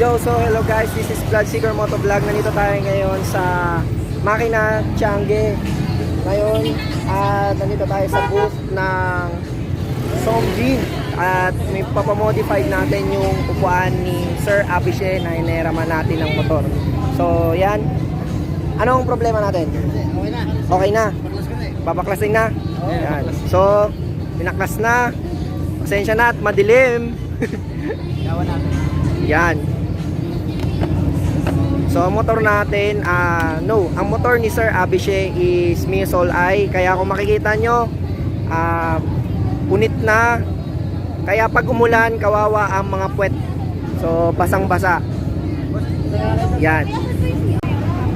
Yo, so hello guys, this is Blood Seeker Motovlog. Nandito tayo ngayon sa Makina Tiangge. Ngayon, at nandito tayo sa booth ng Somjin. At may papamodify natin yung upuan ni Sir Abishe na ineraman natin ng motor. So, yan. Anong problema natin? Okay na. Okay na. Ka na. Papaklasin na. Yan. So, pinaklas na. Pasensya na at madilim. Yawa natin. Yan. So, ang motor natin, ah no, ang motor ni Sir Abishe is Misol I. Kaya kung makikita nyo, ah punit na. Kaya pag umulan, kawawa ang mga puwet. So, basang-basa. Yan.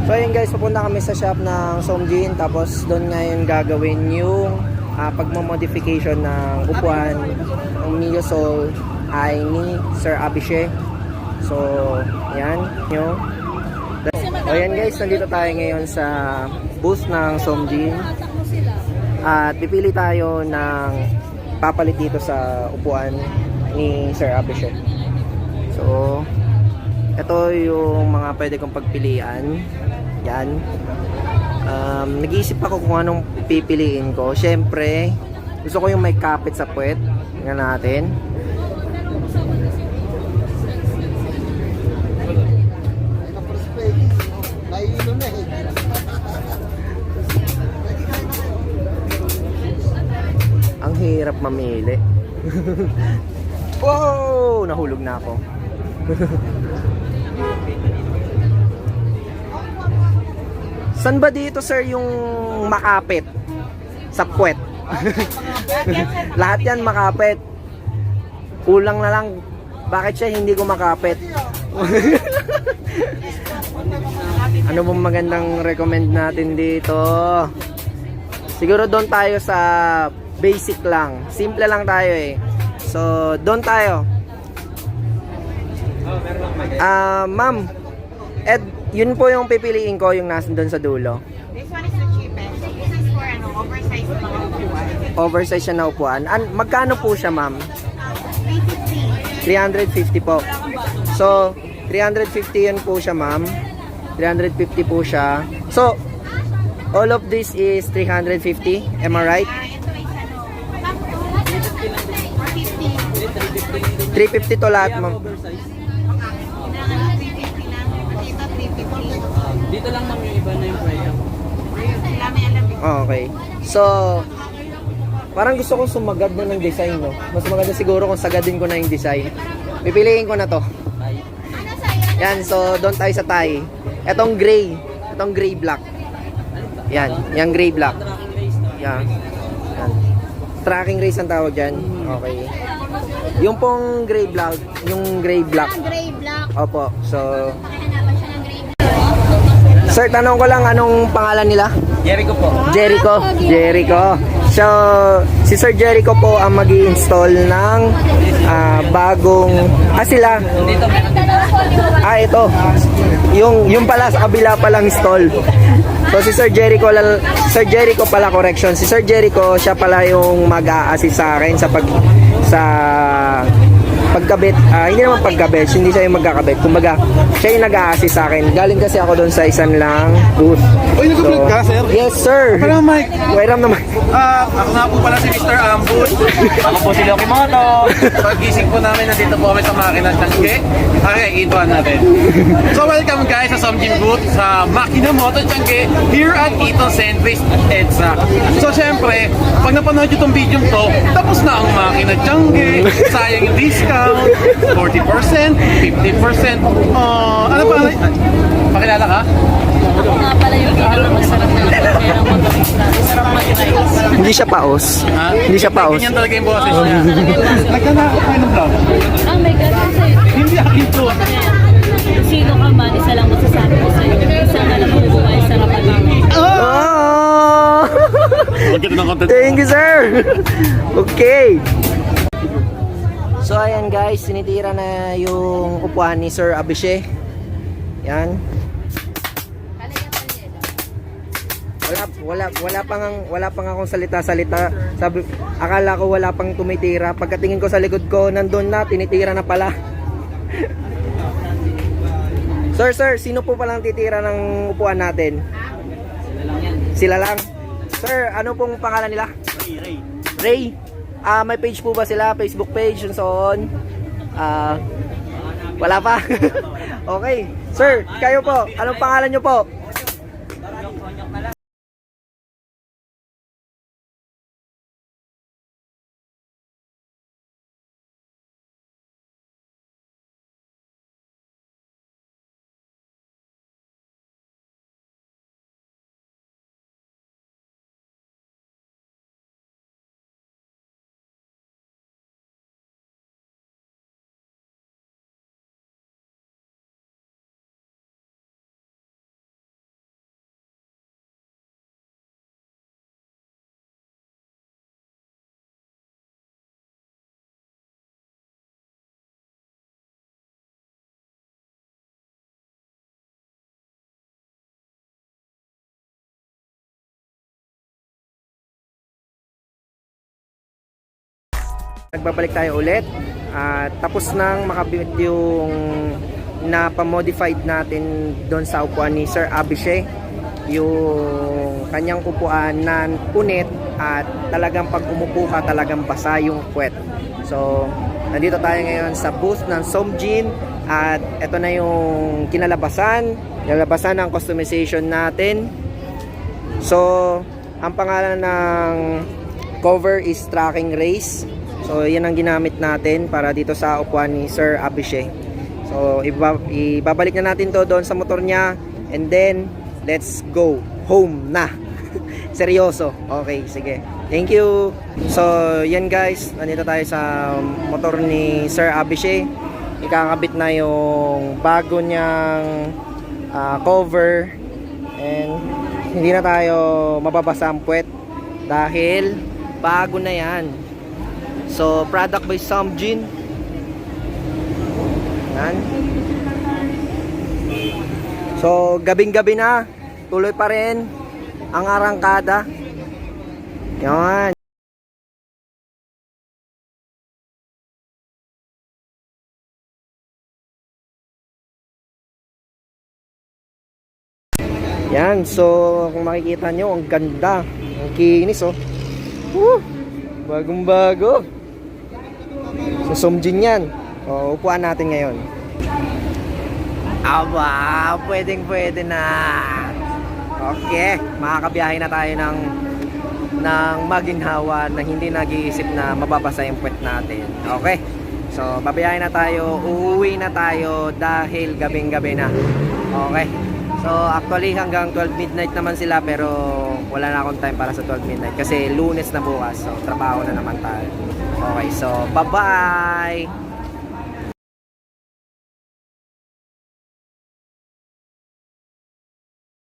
So, ayun guys, pupunta kami sa shop ng Somjin. Tapos, doon ngayon gagawin yung ah, pagmamodification ng upuan ng Mio Soul ay ni Sir Abishe. So, yan, nyo. O guys, nandito tayo ngayon sa booth ng Somjin. At pipili tayo ng papalit dito sa upuan ni Sir Abishe. So, ito yung mga pwede kong pagpilian. Yan. Um, nag-iisip ako kung anong pipiliin ko. Siyempre, gusto ko yung may kapit sa puwet. Tingnan natin. Hirap mamili. wow! Nahulog na ako. San ba dito sir yung makapit? Sa puwet. Lahat yan makapit. Kulang na lang. Bakit siya hindi ko makapit? ano bang magandang recommend natin dito? Siguro doon tayo sa basic lang. Simple lang tayo eh. So, doon tayo. Ah, ma'am. Ed, yun po yung pipiliin ko yung nasa doon sa dulo. This one is the cheapest. This is for ano, oversized mga upuan. Oversize siya na upuan. An magkano po siya, ma'am? 350. 350 po. So, 350 yun po siya, ma'am. 350 po siya. So, all of this is 350. Am I right? 350 to lahat, ma'am. Kailangan 350 lang. Kasi ito 350. Dito lang ma'am yung iba na yung eh. Okay. So, parang gusto kong sumagad na ng design, no? Mas maganda siguro kung sagadin ko na yung design. Pipiliin ko na to. Yan, so doon tayo sa tie. Etong gray. Etong gray black. Yan, yung gray black. Yan. Yan. Tracking race ang tawag dyan. Okay. Yung pong gray black, yung gray black. Gray black. Opo, so... Hanapan siya ng gray black. Sir, tanong ko lang, anong pangalan nila? Jericho po. Jericho. Jericho. So, si Sir Jericho po ang mag install ng ah, bagong... Ah, sila. Ah, ito. Yung, yung pala sa kabila palang stall. So, si Sir Jericho, lal- Sir Jericho pala, correction. Si Sir Jericho, siya pala yung mag-a-assist sa akin sa pag... sa pagkabit, ah, hindi naman pagkabit, hindi siya yung magkakabit. Kumbaga, siya yung nag-a-assist sa akin. Galing kasi ako doon sa isang lang booth. Uy, nag-vlog ka, sir? Yes, sir. Hello, Mike. Wairam naman. Ah, ako nga po pala si Mr. Ambus. Ako po si Loki Moto. Pagising po namin, nandito po kami sa makina ng Tangke. Okay, ituan natin. So, welcome guys sa Somjin Booth sa Makina Moto Tangke here at Eton Sandwich at EDSA. So, syempre, pag napanood nyo itong video to, tapos na ang Makina Tangke. Sayang yung discount. 40%, 50%. Uh, ano pa? Pakilala ka? Ako nga pala yung pinakamasarap na pera motorista. Sarap mag-rides. Hindi siya paos. Ha? Hindi siya paos. Ganyan talaga yung boses niya. Nagkanako kayo ng vlog. Oh my God, kasi Hindi akin to. sino ka man, isa lang masasabi ko sa'yo. Isang alam mo buhay, sarap at Oh! Ng. Thank you, sir. Okay. So ayan guys, sinitira na yung upuan ni Sir Abishe. Yan. Wala wala wala pang wala pang akong salita-salita. Sabi akala ko wala pang tumitira. Pagkatingin ko sa likod ko, nandun na, tinitira na pala. Sir, sir, sino po palang titira ng upuan natin? Sila lang yan. Sila lang. Sir, ano pong pangalan nila? Ray, Ray. Ray. Ah, may page po ba sila? Facebook page and so on? Ah, wala pa. okay. Sir, kayo po. Anong pangalan nyo po? Nagbabalik tayo ulit. At tapos nang makabit yung napamodified natin doon sa upuan ni Sir Abishe. Yung kanyang upuan na punit at talagang pag umupo ka talagang basa yung puwet. So, nandito tayo ngayon sa booth ng Somjin at ito na yung kinalabasan, kinalabasan ng customization natin. So, ang pangalan ng cover is Tracking Race. So, yan ang ginamit natin para dito sa upuan ni Sir Abishe. So, iba, ibabalik na natin to doon sa motor niya and then, let's go home na. Seryoso. Okay, sige. Thank you. So, yan guys. Nandito tayo sa motor ni Sir Abishe. Ikakabit na yung bago niyang ah, cover and hindi na tayo mababasa ang dahil bago na yan. So, product by Somjin. Yan. So, gabing-gabi na. Tuloy pa rin ang arangkada. Yan. Yan, so kung makikita nyo, ang ganda. Ang kinis, oh. Woo! Bagong bago. So, Somjin yan. O, upuan natin ngayon. Aba, pwedeng pwede na. Okay, makakabiyahe na tayo ng ng maginhawa na hindi nag-iisip na mababasa yung puwet natin. Okay? So, babiyahe na tayo, uuwi na tayo dahil gabing-gabi na. Okay? So, actually hanggang 12 midnight naman sila pero wala na akong time para sa 12 midnight kasi lunes na bukas. So, trabaho na naman tayo. Okay, so bye-bye!